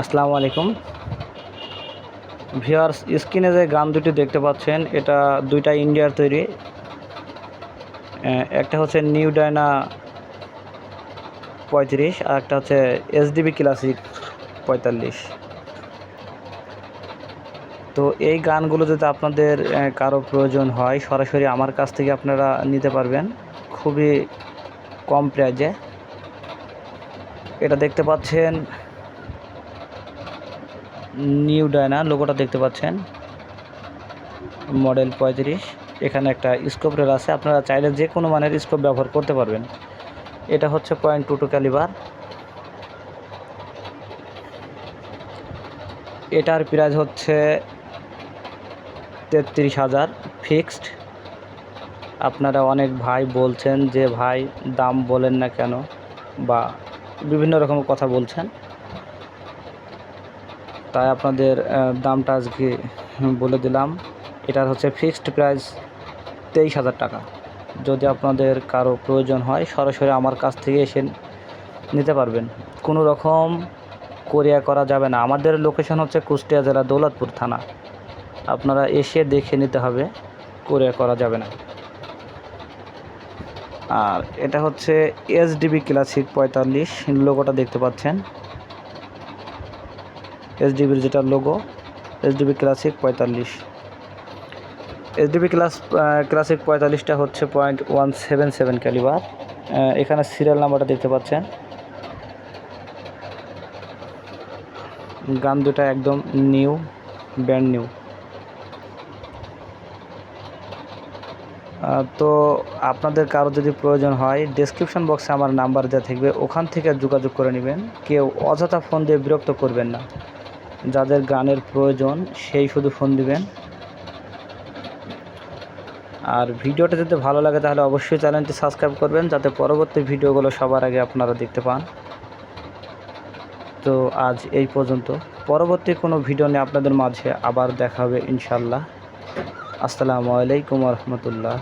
আসসালামু আলাইকুম। ভিউয়ার্স, স্ক্রিনে যে গান দুটি দেখতে পাচ্ছেন, এটা দুইটা ইন্ডিয়ার তৈরি। একটা হচ্ছে নিউ ডায়না পঁয়ত্রিশ আর একটা হচ্ছে এসডিবি ক্লাসিক পঁয়তাল্লিশ। তো এই গানগুলো যদি আপনাদের কারও প্রয়োজন হয়, সরাসরি আমার কাছ থেকে আপনারা নিতে পারবেন। খুবই কম প্রাইজে। এটা দেখতে পাচ্ছেন নিউ ডায়না লোগোটা দেখতে পাচ্ছেন। মডেল পঁয়ত্রিশ। এখানে একটা স্কোপ রেল আছে। আপনারা চাইলে যে কোনো মানের স্কোপ ব্যবহার করতে পারবেন। এটা হচ্ছে পয়েন্ট টু টু ক্যালিবার এটার প্রাইস হচ্ছে তেত্রিশ হাজার ফিক্সড আপনারা অনেক ভাই বলছেন যে, ভাই, দাম বলেন না কেন? বা বিভিন্ন রকম কথা বলছেন। তাই আপনাদের দামটা আজকে বলে দিলাম। এটার হচ্ছে ফিক্সড প্রাইস তেইশ হাজার টাকা। যদি আপনাদের কারও প্রয়োজন হয়, সরাসরি আমার কাছ থেকে এসে নিতে পারবেন। কোনো রকম কোরিয়া করা যাবে না। আমাদের লোকেশন হচ্ছে কুষ্টিয়া জেলা দৌলতপুর থানা। আপনারা এসে দেখে নিতে হবে কোরিয়া করা যাবে না। আর এটা হচ্ছে এসডিবি ক্লাসিক পঁয়তাল্লিশ লোগোটা দেখতে পাচ্ছেন। এসডিবির যেটা লোগো এসডিবি ক্লাসিক পঁয়তাল্লিশ। এসডিবি ক্লাস ক্লাসিক পঁয়তাল্লিশটা হচ্ছে point one seven seven calibre এখানে সিরিয়াল নাম্বারটা দেখতে পাচ্ছেন। গান দুটা একদম নিউ ব্র্যান্ড নিউ তো আপনাদের কারও যদি প্রয়োজন হয় ডেসক্রিপশন বক্সে আমার নাম্বার দেওয়া থাকবে। ওখান থেকে যোগাযোগ করে নেবেন। কেউ অযথা ফোন দিয়ে বিরক্ত করবেন না। যাদের গানের প্রয়োজন, সেই শুধু ফোন দিবেন। আর ভিডিওটা যদি ভালো লাগে, তাহলে অবশ্যই চ্যানেলটি সাবস্ক্রাইব করবেন, যাতে পরবর্তী ভিডিওগুলো সবার আগে আপনারা দেখতে পান। তো আজ এই পর্যন্ত। পরবর্তী কোনো ভিডিও নিয়ে আপনাদের মাঝে আবার দেখা হবে ইনশাল্লাহ আসসালামু আলাইকুম রহমতুল্লাহ।